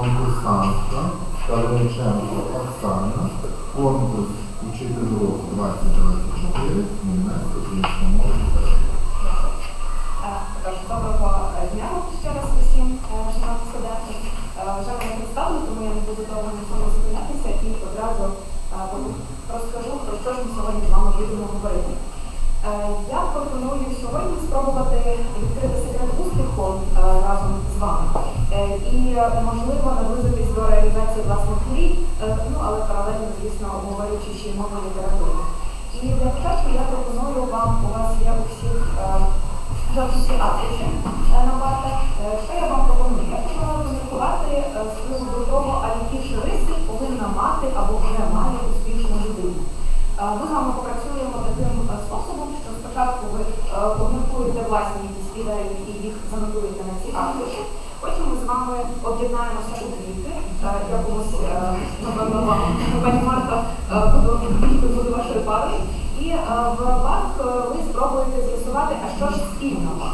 конкурсантка Калиниченко Оксана, конкурс Учитель року 2024, Мінецька українська мова. Е, Тож, доброго дня ще раз усім е, шановні студенти. Е, Вже мене представили, тому я не буду довго цьому зупинятися і одразу е, розкажу, про що ж ми сьогодні з вами будемо говорити. Е, Я пропоную сьогодні спробувати відкрити секрет успіху е, разом з вами Е, і, е, можливо, наблизитись до реалізації власних мрій, е, ну, але паралельно, звісно, говорячи ще й мовою літератури. І для початку я пропоную вам, у вас є у всіх е, жовті е, на партах. Е, Що я вам пропоную? Я пропоную поміркувати з приводу того, а які ж повинна мати або вже має успішна людина. Е, Ми з вами попрацюємо таким способом, що спочатку ви е, поміркуєте власні якісь ідеї і їх занотуєте на ці афіші. Потім ми з вами об'єднаємося у квіти. Е, Я комусь, е, напевно, пані Марта, е, буду вашою парою. І в парк е, ви спробуєте з'ясувати, а що ж спільного,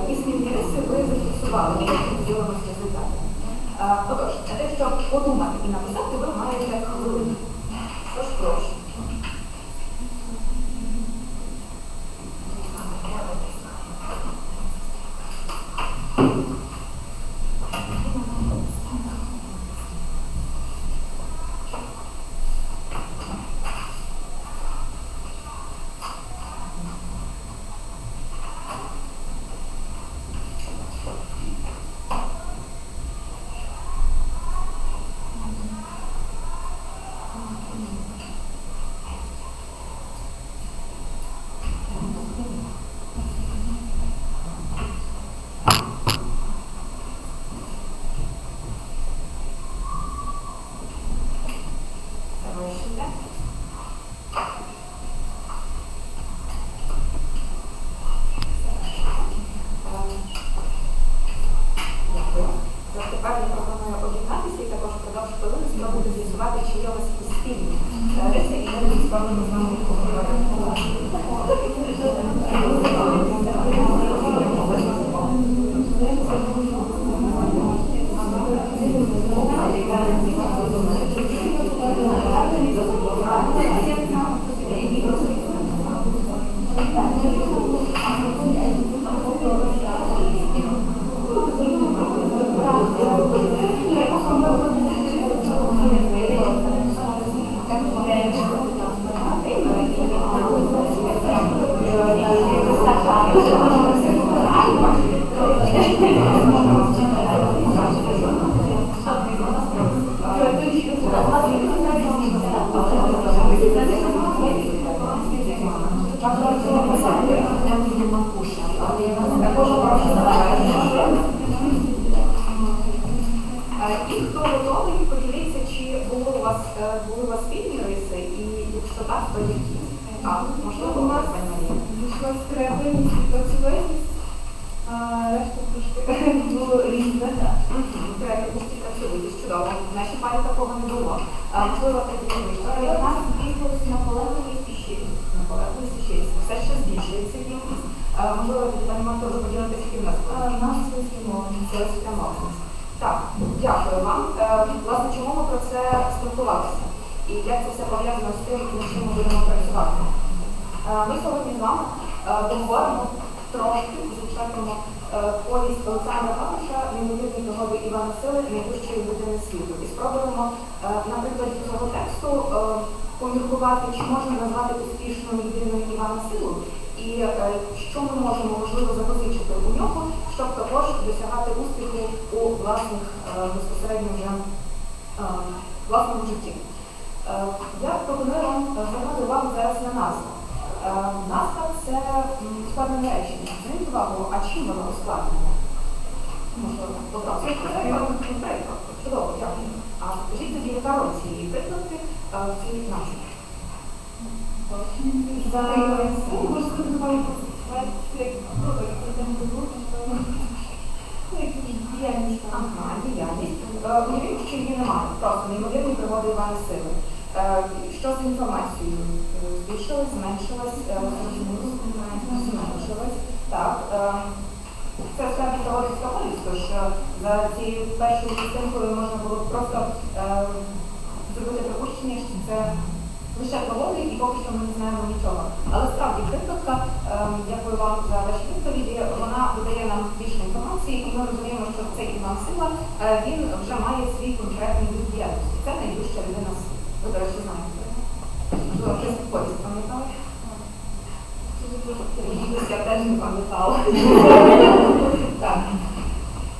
які спільні риси ви зафіксували, які поділимося результатами. Отож, те, що подумати і написати, ви І хто готовий, поділіться, чи були у вас е, були у вас спільні риси, і якщо так, то які? А, можливо, у вас Марія? Креативність і працьовитість, решта трошки було різне. Мгм, Креативність і працьовитість, чудово. В нашій парі такого не було. Можливо, так і ви. Що У я нас збільшилось наполегливість і щирість. наполегливість і щирість. Все ще збільшується кількість. А, Можливо, пані Марта вже поділитися, в нас цілеспрямованість. Цілеспрямованість. Так, дякую вам. Е, Власне, чому ми про це спілкувалися? І як це все пов'язано з тим, над чим ми будемо працювати? Е, Ми сьогодні з вами е, поговоримо трошки, зачепимо повість Олександра Павловича «Неймовірні пригоди Івана Сили найвищої людини світу. І спробуємо е, на цього тексту поміркувати, чи можна назвати успішною людиною Івана Силу, і е, що ми можемо можливо запозичити у нього, щоб також досягати успіху у власних е, безпосередньо вже е, власному житті. Я пропоную вам звернути увагу зараз на назву. Назва це складне речення. Зверніть увагу, а чим воно ускладнене? Можливо, одразу. Чудово, дякую. А скажіть тоді, яка роль цієї прикладки в цій назві? За можна сказати, як ну, якісь діяльність там. Ага, діяльність. Е, Уявімо, що її немає. Просто неймовірні пригоди Івана Сили. Е, Що з інформацією? Е, Збільшилась, зменшилась, е, зменшилась. Так. е, Це справді проводиться поліс, тож е, за цією першою частинкою можна було просто е, зробити припущення, що це лише проводить і поки що ми не знаємо нічого. Але справді прикладка, е, дякую вам за ваші відповіді, вона видає нам більше інформації, і ми розуміємо, що цей Іван Сила е, він вже має свій конкретний вид діяльності. Це найвища людина світу. Ви, до речі, знаєте. Пам'ятали? Я теж не пам'ятала.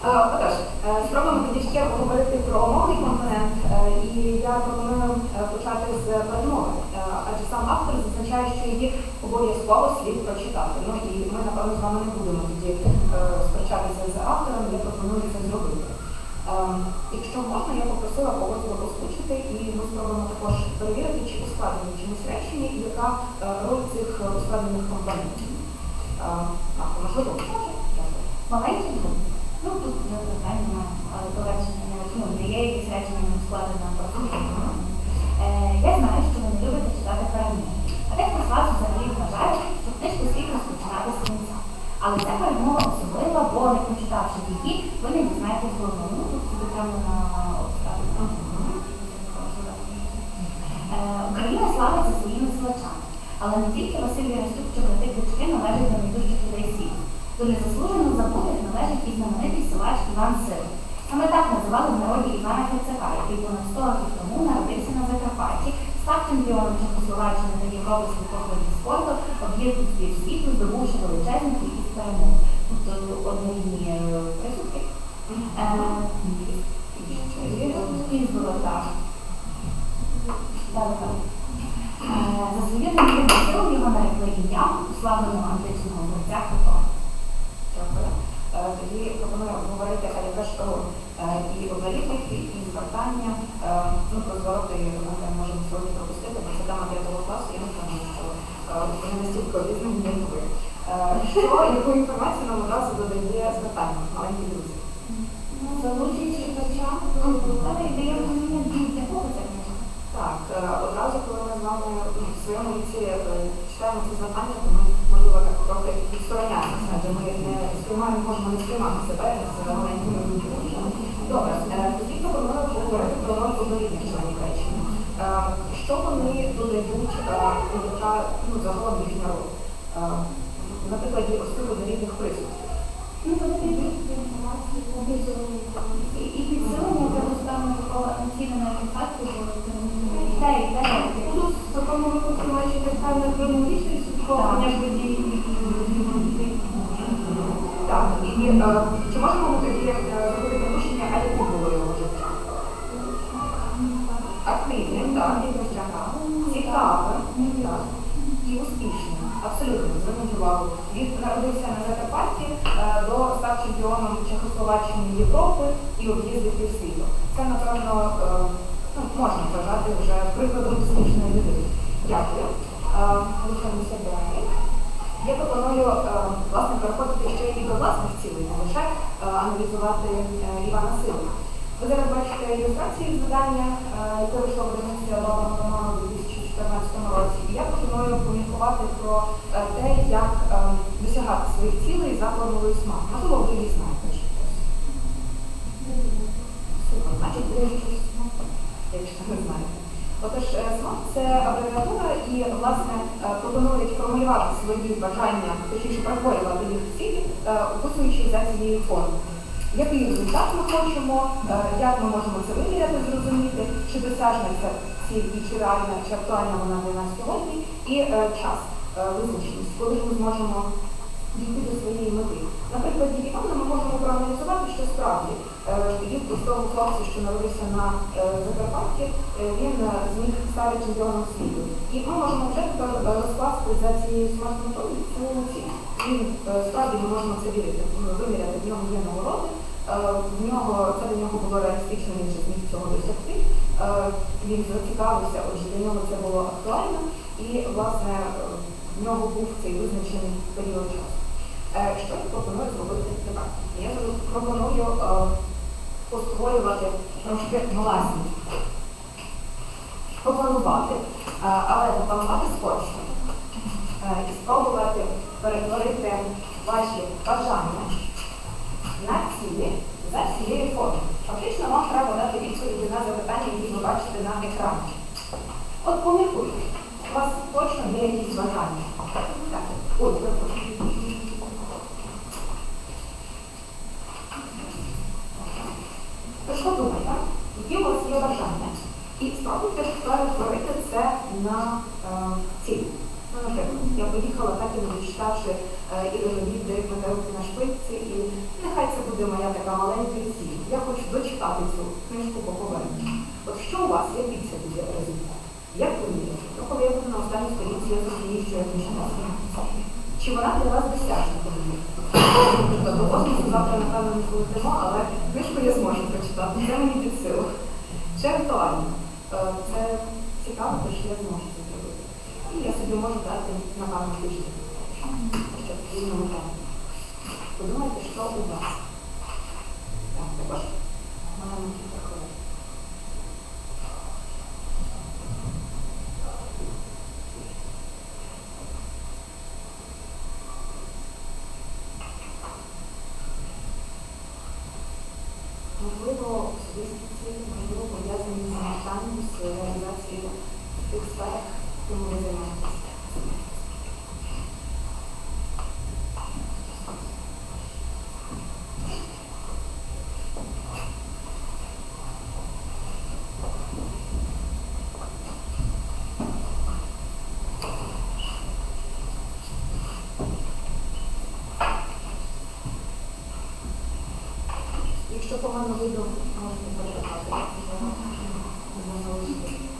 Е, Отож, е, спробуємо тоді ще поговорити про мовний компонент, і я пропоную е, почати з передмови. Е, Адже сам автор зазначає, що її обов'язково слід прочитати. Ну і ми, напевно, з вами не будемо тоді е, сперечатися з автором, я пропоную це зробити. Якщо можна, я попросила когось його озвучити, і ми спробуємо також перевірити, чи ускладнені чимось речення, і яка роль цих ускладнених компонентів. Можливо, може? Маленький. Ну тут питання, але до речення ну, не є якісь речення не складено. Е, я знаю, що ви не любите читати перемоги. А дехто з вас взагалі вважає, що книжку слід розпочинати з кінця. Але ця перемога особлива, бо не прочитавши її, ви не дізнаєтесь головного. Ну, тут собі прямо на. Е, Україна славиться своїми силачами. Але не тільки Василь Яростюк брати Клички належать до найдужчих людей світу. До незаслужено забутих належить і знаменитий силач Іван Сил. Саме так називали в народі Івана Кицака, який понад 100 років тому народився на Закарпатті, став чемпіоном Чехословаччини та Європи з видів спорту, об'їздив світ світу, здобувши величезну кількість перемог. Тобто однорідні е, присутки. І золота. Е, За свою силу його нарекли ім'я уславленого античного борця Крутона. Дякую. Е, Тоді пропоную обговорити, а яка ж роль е, і однорідних, і звертання. Е, Ну, про звороти ми можемо сьогодні пропустити, бо це тема п'ятого класу, я не думаю, що е, вони настільки обізнані, як ви. Е, Що, яку інформацію нам одразу додає звертання, маленькі друзі? Ну, залучить читача. Але ідея розуміння для кого це книжка? Так, е, одразу, коли ми з вами ну, в своєму віці е, читаємо ці завдання, то ми, можливо, так трохи відстороняємося, адже ми не сприймаємо, можемо не сприймати себе з маленькими людьми. Добре, е, тоді пропоную поговорити про однорідних членів. Е, Що вони додають, е, ну, загалом їхня роль? Е, На прикладі ось присутніх. Ну, вони дають інформацію, обізовані і, і підсилення слідковання подій і Так, і е, чи можемо ми тоді е, зробити припущення, а яке було його життя? Активним, так, цікавим, так, і успішним. Абсолютно, зверніть увагу. Він народився на Закарпатті, е, до став чемпіоном Чехословаччини Європи і об'їздив півсвіту. Це, напевно, е, ну, можна вважати вже прикладом успішної людини. Дякую. Е, Рухаємося далі. Я пропоную е, власне переходити ще і до власних цілей, не лише е, аналізувати е, Івана Силу. Ви зараз бачите ілюстрації з видання, яке вийшло в видавництві Албаного роману у 2014 році. І я пропоную поміркувати про те, як досягати своїх цілей за формулою СМАРТ. Можливо, ви її знаєте. чи хтось. Супер, значить, ви щось якщо не знаєте. Отож, е, це абревіатура і, власне, е, пропонують формулювати свої бажання, точніше перетворювати їх цілі, е, описуючи за цією формою. Який результат ми хочемо, як ми можемо це виміряти, зрозуміти, чи досяжна ця ціль і чи реальна, чи актуальна вона для нас сьогодні, і час, визначеність, коли ми зможемо дійти до своєї мети. Наприклад, Івана ми можемо проаналізувати, що справді від простого хлопця, що народився на е, Закарпатті, е, він е, зміг стати чемпіоном світу. І ми можемо вже тепер е, розкласти за цією смарт-методою цю ціль. Він е, справді ми можемо це вірити, виміряти, в нього є нагороди, е, в нього це для нього було реалістично, він зміг цього досягти. Е, Він зацікавився, отже для нього це було актуально, і власне е, в нього був цей визначений період часу. Е, Що я пропоную зробити тепер? Я пропоную постворювати трошки власні, попланувати, але попланувати скорше і спробувати перетворити ваші бажання на цілі за цією формою. Фактично вам треба дати відповіді на запитання, які ви бачите на екрані. От поміркуйте, у вас точно є якісь бажання. Так, ой, перепрошую. Тож подумайте, які у вас є бажання. І спробуйте перетворити це на е, ціль. Ну, наприклад, я поїхала так і не дочитавши е, Ірину де метелики на шпильці, і нехай це буде моя така маленька ціль. Я хочу дочитати цю книжку по поверненню. От що у вас, який це буде результат? Як ви вірите? Ну, коли я буду на останній сторінці, я зрозумію, що я дочитала. Чи вона для вас досяжна? До космосу завтра, напевно, не полетимо, але книжку я зможу прочитати. Це мені під силу. Ще ритуально. Е, Це цікаво, тому що я зможу це зробити. І я собі можу дати напевно тиждень, щоб вільному плані. Подумайте, що у вас. Так, також. Можливо, особисті цілі, можливо, пов'язані з навчанням, з реалізацією тих сфер, якими 说话那么种我就跟他表白表白之后他嗯什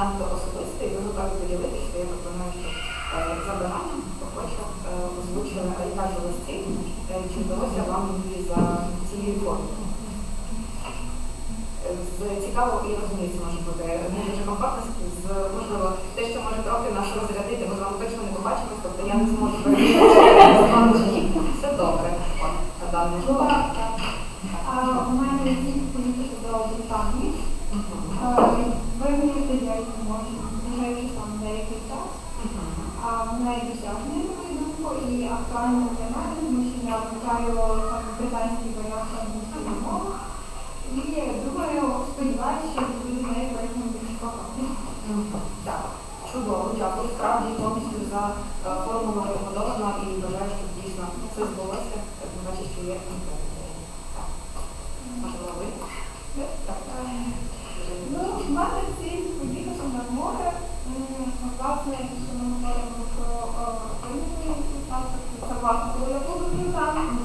надто особисто, і ви готові поділитися, я пропоную, що е, за бажанням охоче е, озвучили, вас ціль, е, чи вдалося вам її за цією формою. Цікаво і розуміється може бути не дуже комфортно, з можливо те, що може трохи нас розрядити, ми з вами точно не побачимось, тобто я не зможу перевірити. Все добре. Даний Ну, у мене поїхати до Британії. А, Виявити я їх можу вже там деякий час. А вона і досягне, на мою думку, і актуально для мене, тому що я вивчаю там британський варіант англійської мови. І думаю, сподіваюся, що буду з нею перейти більш багато. Так, чудово, дякую. Справді повністю за е, формулою подобано і бажаю, щоб дійсно це збулося. Так, бачу, що є інтерес. Так. Можливо, ви? Так. Ну, в мене ціль поїхати на море. М, Власне, якщо ми говоримо про Україну, це власне, коли я буду там.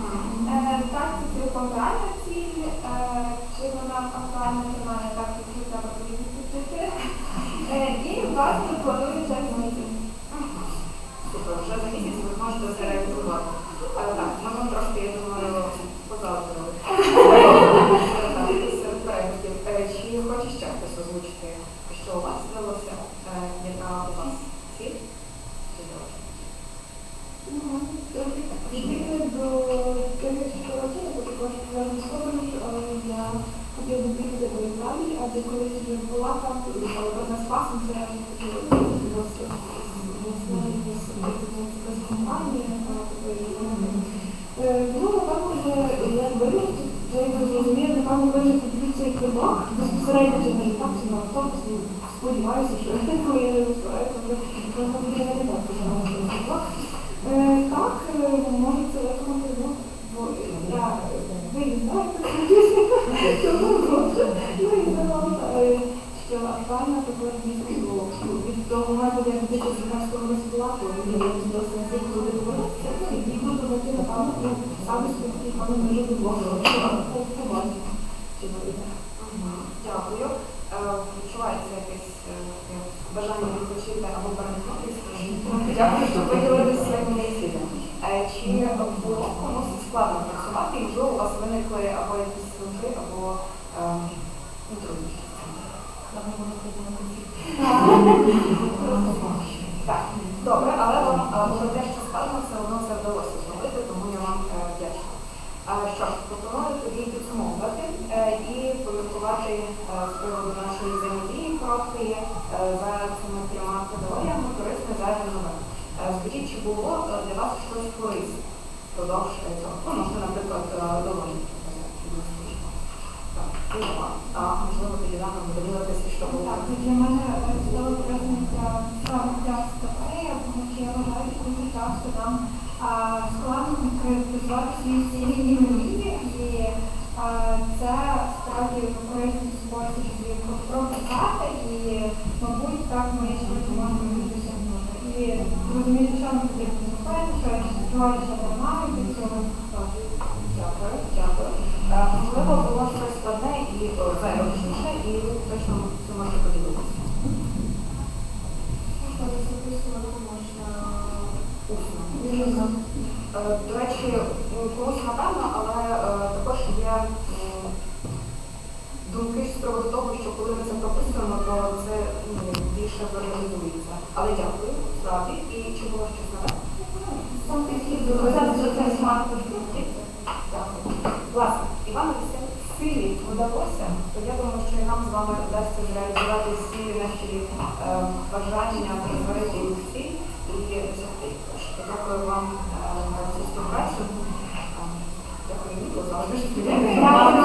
Е, Так, це цілком реальна ціль. Е, Чи вона актуальна для мене, так, якщо треба визначити. І, власне, через місяць. Супер, вже за місяць ви зможете це реалізувати. Але так, ми вам трошки, я думаю, позавтрили. Серед переглядів. Е, Чи хоче ще хтось озвучити, що у вас здалося, Е, яка у вас ціль? Чи здалося? Відповідно до також я хотіла би приїхати до Італії, адже колись вже була там, але одна з пасом це було на на автобус, ну, сподіваюся, що я не виступаю, то буде не так, що Е, Так, е, може це виконати, ну, бо я виїздаю, тому ну і загалом, е, що актуально також дійсно було від того моменту, як 2017 року була, то я досить як буде говоритися, і буду знайти, напевно, ну, саме з тим, напевно, ми люди двох побачимо. Чи не буде. Дякую. Е, Відчувається якесь е, бажання відпочити або перемкнутися. Дякую, що поділилися своїми ефірами. Е, Чи було комусь складно працювати, і у вас виникли або якісь думки, або ну, труднощі? Так, добре, але вам попри те, що складно, все одно це вдалося зробити, тому я вам е, вдячна. Що ж, пропоную тоді підсумовувати е, і поміркувати е, з приводу нашої взаємодії короткої за цими трьома категоріями корисне зайве нове. Скажіть, чи було для вас щось корисне впродовж цього? Ну, можна, наприклад, доволі. Так, тоді для мене чудово призначення саме для тому що я вважаю, що дуже часто нам складно конкретизувати свої цілі і це справді корисний спосіб їх і, мабуть, так ми швидко можемо їх. І розуміти, що нам потрібно зробити, що чого ще цього. Дякую, дякую. Е, Можливо, було щось складне і зайвішніше, і ви точно це можете поділитися. Усно. Е, До речі, м, комусь напевно, але е, також є думки з приводу того, що коли ми це прописуємо, то це ну, більше реалізується. Але дякую, справді. І чи було щось нове? Сам підхід до процесу смарту. Дякую. Власне, силі вдалося, то я думаю, що нам з вами вдасться зреалізувати всі наші е, бажання, перетворити їх всі і досягти. Дякую вам е, за цю співпрацю. Дякую, Ніко, за дуже.